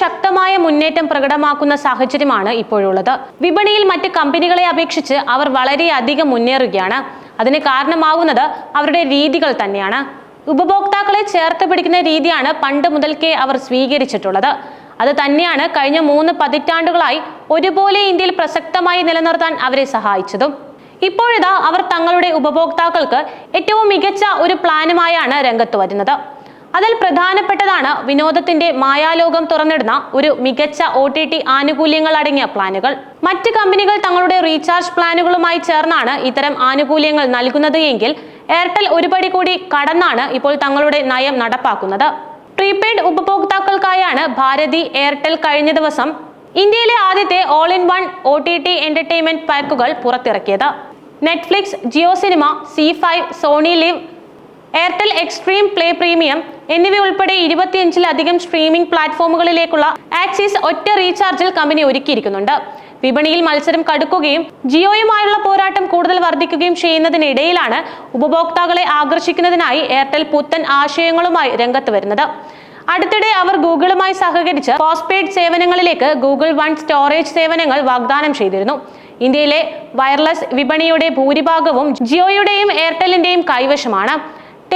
ശക്തമായ മുന്നേറ്റം പ്രകടമാക്കുന്ന സാഹചര്യമാണ് ഇപ്പോഴുള്ളത്. വിപണിയിൽ മറ്റ് കമ്പനികളെ അപേക്ഷിച്ച് അവർ വളരെയധികം മുന്നേറുകയാണ്. അതിന് കാരണമാകുന്നത് അവരുടെ രീതികൾ തന്നെയാണ്. ഉപഭോക്താക്കളെ ചേർത്ത് പിടിക്കുന്ന രീതിയാണ് പണ്ട് മുതൽക്കേ അവർ സ്വീകരിച്ചിട്ടുള്ളത്. അത് തന്നെയാണ് കഴിഞ്ഞ മൂന്ന് പതിറ്റാണ്ടുകളായി ഒരുപോലെ ഇന്ത്യയിൽ പ്രസക്തമായി നിലനിർത്താൻ അവരെ സഹായിച്ചതും. ഇപ്പോഴിതാ അവർ തങ്ങളുടെ ഉപഭോക്താക്കൾക്ക് ഏറ്റവും മികച്ച ഒരു പ്ലാനുമായാണ് രംഗത്ത് വരുന്നത്. അതിൽ പ്രധാനപ്പെട്ടതാണ് വിനോദത്തിന്റെ മായാലോകം തുറന്നിടുന്ന ഒരു മികച്ച ഒ ടി ടി ആനുകൂല്യങ്ങൾ അടങ്ങിയ പ്ലാനുകൾ. മറ്റ് കമ്പനികൾ തങ്ങളുടെ റീചാർജ് പ്ലാനുകളുമായി ചേർന്നാണ് ഇത്തരം ആനുകൂല്യങ്ങൾ നൽകുന്നത് എങ്കിൽ എയർടെൽ ഒരുപടി കൂടി കടന്നാണ് ഇപ്പോൾ തങ്ങളുടെ നയം നടപ്പാക്കുന്നത്. പ്രീപെയ്ഡ് ഉപഭോക്താക്കൾക്കായാണ് ഭാരതി എയർടെൽ കഴിഞ്ഞ ദിവസം ഇന്ത്യയിലെ ആദ്യത്തെ all in one O T T entertainment പാക്കുകൾ പുറത്തിറക്കിയത്. Netflix Jio cinema Zee five Sony Liv Airtel Xstream play premium എന്നിവ ഉൾപ്പെടെ ഇരുപത്തിയഞ്ചിലധികം സ്ട്രീമിംഗ് പ്ലാറ്റ്ഫോമുകളിലേക്കുള്ള ആക്സിസ് ഒറ്റ റീചാർജിൽ കമ്പനി ഒരുക്കിയിരിക്കുന്നുണ്ട്. വിപണിയിൽ മത്സരം കടുക്കുകയും ജിയോയുമായുള്ള പോരാട്ടം കൂടുതൽ വർദ്ധിക്കുകയും ചെയ്യുന്നതിനിടയിലാണ് ഉപഭോക്താക്കളെ ആകർഷിക്കുന്നതിനായി എയർടെൽ പുത്തൻ ആശയങ്ങളുമായി രംഗത്ത് വരുന്നത്. അടുത്തിടെ അവർ ഗൂഗിളുമായി സഹകരിച്ച് പോസ്റ്റ്പെയ്ഡ് സേവനങ്ങളിലേക്ക് ഗൂഗിൾ വൺ സ്റ്റോറേജ് സേവനങ്ങൾ വാഗ്ദാനം ചെയ്തിരുന്നു. ഇന്ത്യയിലെ വയർലെസ് വിപണിയുടെ ഭൂരിഭാഗവും ജിയോയുടെയും എയർടെലിന്റെയും കൈവശമാണ്.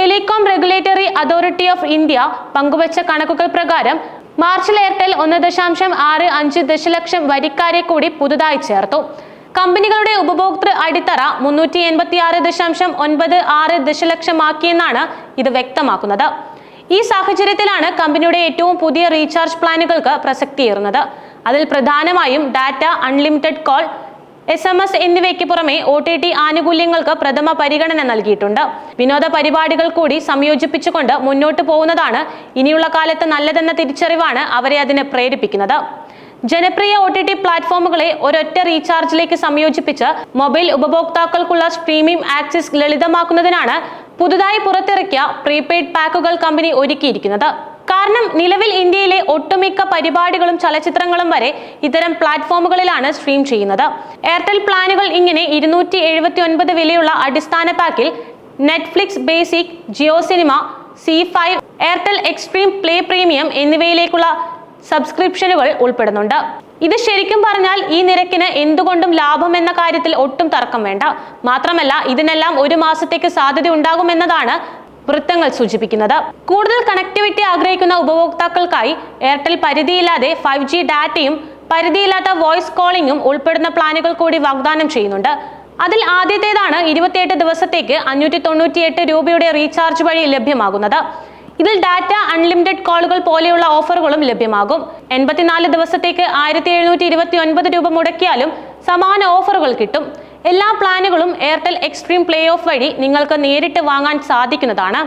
Telecom regulatory authority of India പങ്കുവച്ച കണക്കുകൾ പ്രകാരം മാർച്ചിൽ എയർടെൽ ഒന്ന് ദശാംശം ആറ് അഞ്ച് ദശലക്ഷം വരിക്കാരെ കൂടി പുതുതായി ചേർത്തു. കമ്പനികളുടെ ഉപഭോക്തൃ അടിത്തറ മുന്നൂറ്റി എൺപത്തി ആറ് ദശാംശം ഒൻപത് ആറ് ദശലക്ഷമാക്കിയെന്നാണ് ഇത് വ്യക്തമാക്കുന്നത്. ഈ സാഹചര്യത്തിലാണ് കമ്പനിയുടെ ഏറ്റവും പുതിയ റീചാർജ് പ്ലാനുകൾക്ക് പ്രസക്തിയേറുന്നത്. അതിൽ പ്രധാനമായും data unlimited call S M S എന്നിവയ്ക്ക് പുറമെ ഒ ടി ടി ആനുകൂല്യങ്ങൾക്ക് പ്രഥമ പരിഗണന നൽകിയിട്ടുണ്ട്. വിനോദ പരിപാടികൾ കൂടി സംയോജിപ്പിച്ചുകൊണ്ട് മുന്നോട്ട് പോകുന്നതാണ് ഇനിയുള്ള കാലത്ത് നല്ലതെന്ന തിരിച്ചറിവാണ് അവരെ അതിന് പ്രേരിപ്പിക്കുന്നത്. ജനപ്രിയ ഒ ടി ടി പ്ലാറ്റ്ഫോമുകളെ ഒരൊറ്റ റീചാർജിലേക്ക് സംയോജിപ്പിച്ച് മൊബൈൽ ഉപഭോക്താക്കൾക്കുള്ള സ്ട്രീമിംഗ് ആക്സസ് ലളിതമാക്കുന്നതിനാണ് പുതുതായി പുറത്തിറക്കിയ പ്രീപെയ്ഡ് പാക്കുകൾ കമ്പനി ഒരുക്കിയിരിക്കുന്നത്. കാരണം നിലവിൽ ഇന്ത്യയിലെ ഒട്ടുമിക്ക പരിപാടികളും ചലച്ചിത്രങ്ങളും വരെ ഇത്തരം പ്ലാറ്റ്ഫോമുകളിലാണ് സ്ട്രീം ചെയ്യുന്നത്. എയർടെൽ പ്ലാനുകൾ ഇങ്ങനെ ഇരുന്നൂറ്റി എഴുപത്തി ഒൻപത് വിലയുള്ള അടിസ്ഥാന പാക്കിൽ Netflix basic Jio cinema Zee five Airtel Xstream play premium എന്നിവയിലേക്കുള്ള സബ്സ്ക്രിപ്ഷനുകൾ ഉൾപ്പെടുന്നുണ്ട്. ഇത് ശരിക്കും പറഞ്ഞാൽ ഈ നിരക്കിന് എന്തുകൊണ്ടും ലാഭം എന്ന കാര്യത്തിൽ ഒട്ടും തർക്കം വേണ്ട. മാത്രമല്ല ഇതിനെല്ലാം ഒരു മാസത്തേക്ക് സാധ്യത ഉണ്ടാകുമെന്നതാണ് വൃത്തങ്ങൾ സൂചിപ്പിക്കുന്നത്. കൂടുതൽ കണക്ടിവിറ്റി ആഗ്രഹിക്കുന്ന ഉപഭോക്താക്കൾക്കായി എയർടെൽ പരിധിയില്ലാതെ ഫൈവ് ജി ഡാറ്റയും പരിധിയില്ലാത്ത വോയിസ് കോളിംഗും ഉൾപ്പെടുന്ന പ്ലാനുകൾ കൂടി വാഗ്ദാനം ചെയ്യുന്നുണ്ട്. അതിൽ ആദ്യത്തേതാണ് ഇരുപത്തിയെട്ട് ദിവസത്തേക്ക് അഞ്ഞൂറ്റി തൊണ്ണൂറ്റിയെട്ട് രൂപയുടെ റീചാർജ് വഴി ലഭ്യമാകുന്നത്. ഇതിൽ ഡാറ്റ അൺലിമിറ്റഡ് കോളുകൾ പോലെയുള്ള ഓഫറുകളും ലഭ്യമാകും. എൺപത്തിനാല് ദിവസത്തേക്ക് ആയിരത്തി എഴുന്നൂറ്റി ഇരുപത്തി ഒൻപത് രൂപ മുടക്കിയാലും സമാന ഓഫറുകൾ കിട്ടും. എല്ലാ പ്ലാനുകളും എയർടെൽ എക്സ്ട്രീം പ്ലേ ഓഫ് വഴി നിങ്ങൾക്ക് നേരിട്ട് വാങ്ങാൻ സാധിക്കുന്നതാണ്.